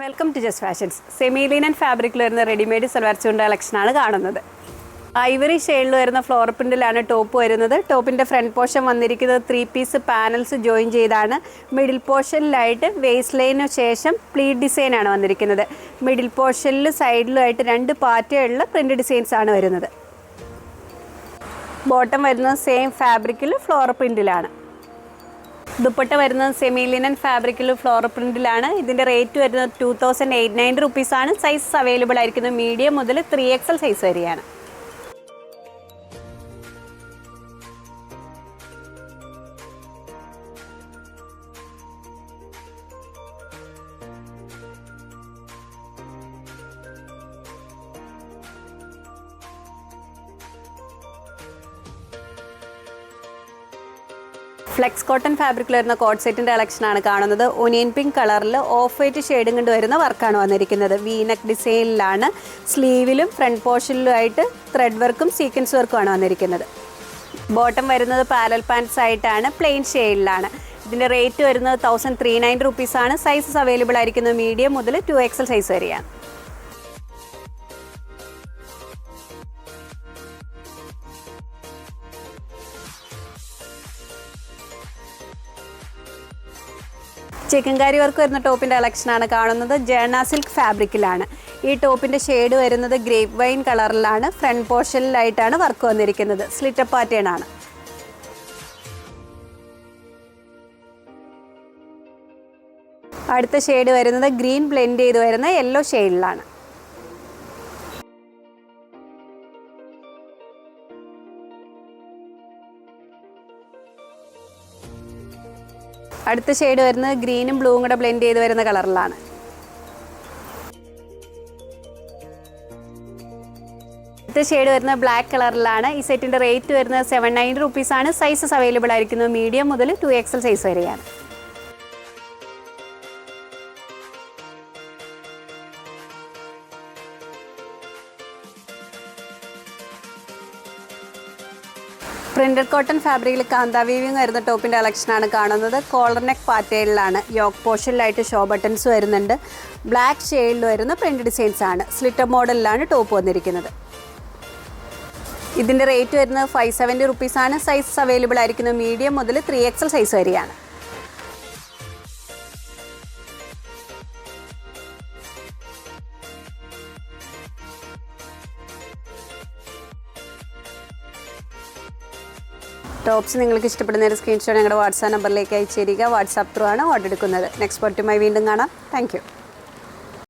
Welcome to just fashions. Semi ഫാബ്രിക്കിൽ വരുന്ന readymade salwar ചൂണ്ട കളക്ഷനാണ് കാണുന്നത്. ഐവറി ഷെയ്ഡിൽ വരുന്ന ഫ്ലോർ പ്രിന്റിലാണ് ടോപ്പ് വരുന്നത്. ടോപ്പിന്റെ ഫ്രണ്ട് പോർഷൻ വന്നിരിക്കുന്നത് ത്രീ പീസ് പാനൽസ് ജോയിൻ ചെയ്താണ്. മിഡിൽ പോർഷനിലായിട്ട് വേസ്റ്റ് ലൈനു ശേഷം പ്ലീറ്റ് ഡിസൈനാണ് വന്നിരിക്കുന്നത്. മിഡിൽ പോർഷനിൽ സൈഡിലുമായിട്ട് രണ്ട് പാറ്റയുള്ള പ്രിന്റ് ഡിസൈൻസ് ആണ് വരുന്നത്. ബോട്ടം വരുന്നത് സെയിം ഫാബ്രിക്കിൽ ഫ്ലോർ പ്രിന്റിലാണ് ദുപ്പട്ട വരുന്നത് സെമി ലിനൻ ഫാബ്രിക്കിൽ ഫ്ലോർ പ്രിന്റിലാണ് ഇതിന്റെ റേറ്റ് വരുന്നത് ടൂ തൗസൻഡ് എയ്റ്റ് നയന്റി റുപ്പീസാണ് സൈസ് അവൈലബിൾ ആയിരിക്കുന്നത് മീഡിയം മുതൽ ത്രീ എക്സൽ സൈസ് വരെയാണ്. ഫ്ലെക്സ് കോട്ടൺ ഫാബ്രിക്കിൽ വരുന്ന കോട്ട് സെറ്റിന്റെ കളക്ഷനാണ് കാണുന്നത്. ഒനിയൻ പിങ്ക് കളറിൽ ഓഫ് വൈറ്റ് ഷെയ്ഡും കൊണ്ട് വരുന്ന വർക്കാണ് വന്നിരിക്കുന്നത്. വീനക്ക് ഡിസൈനിലാണ്. സ്ലീവിലും ഫ്രണ്ട് പോർഷനിലുമായിട്ട് ത്രെഡ് വർക്കും സീക്വൻസ് വർക്കുമാണ് വന്നിരിക്കുന്നത്. ബോട്ടം വരുന്നത് പാരൽ പാൻസ് ആയിട്ടാണ്. പ്ലെയിൻ ഷെയ്ഡിലാണ്. ഇതിന്റെ റേറ്റ് വരുന്നത് തൗസൻഡ് ത്രീ നയൻ റുപ്പീസാണ് സൈസസ് അവൈലബിൾ ആയിരിക്കുന്നത് മീഡിയം മുതൽ ടു എക്സൽ സൈസ് വരെയാണ്. ചിക്കൻകാരി വർക്ക് വരുന്ന ടോപ്പിന്റെ കളക്ഷനാണ് കാണുന്നത്. ജേണ സിൽക്ക് ഫാബ്രിക്കിലാണ്. ഈ ടോപ്പിന്റെ ഷെയ്ഡ് വരുന്നത് ഗ്രേപ്പ് വൈൻ കളറിലാണ്. ഫ്രണ്ട് പോർഷനിലായിട്ടാണ് വർക്ക് വന്നിരിക്കുന്നത്. സ്ലിറ്റർ പാറ്റേൺ ആണ്. അടുത്ത ഷെയ്ഡ് വരുന്നത് ഗ്രീൻ ബ്ലെൻഡ് ചെയ്ത് വരുന്ന യെല്ലോ ഷെയ്ഡിലാണ്. അടുത്ത ഷെയ്ഡ് വരുന്നത് ഗ്രീനും ബ്ലൂവും കൂടെ ബ്ലെൻഡ് ചെയ്ത് വരുന്ന കളറിലാണ് അടുത്ത ഷെയ്ഡ് വരുന്നത് ബ്ലാക്ക് കളറിലാണ് ഈ സെറ്റിന്റെ റേറ്റ് വരുന്നത് സെവൻ നയൻ റുപ്പീസാണ് സൈസസ് അവൈലബിൾ ആയിരിക്കുന്നത് മീഡിയം മുതൽ ടു എക്സൽ സൈസ് വരെയാണ്. പ്രിന്റഡ് കോട്ടൺ ഫാബ്രിക്കിൽ കാന്ത വരുന്ന ടോപ്പിന്റെ കളക്ഷനാണ് കാണുന്നത്. കോളർ നെക്ക് പാറ്റേണിലാണ് യോക്ക് പോർഷനിലായിട്ട് ഷോ ബട്ടൺസ് വരുന്നുണ്ട്. ബ്ലാക്ക് ഷെയ്ഡിൽ വരുന്ന പ്രിന്റ് ഡിസൈൻസ് ആണ്. സ്ലിറ്റർ മോഡലിലാണ് ടോപ്പ് വന്നിരിക്കുന്നത്. ഇതിന്റെ റേറ്റ് വരുന്നത് ഫൈവ് സെവന്റി റുപ്പീസാണ് സൈസ് അവൈലബിൾ ആയിരിക്കുന്നത് മീഡിയം മുതൽ ത്രീ എക്സൽ സൈസ് വരെയാണ്. ടോപ്സ് നിങ്ങൾക്ക് ഇഷ്ടപ്പെടുന്ന ഒരു സ്ക്രീൻഷോട്ട് ഞങ്ങളുടെ വാട്സാപ്പ് നമ്പറിലേക്ക് അയച്ചു തരിക. വാട്സാപ്പ് ത്രൂ ആണ് ഓർഡർ എടുക്കുന്നത്. നെക്സ്റ്റ് പോർട്ടുമായി വീണ്ടും കാണാം. താങ്ക്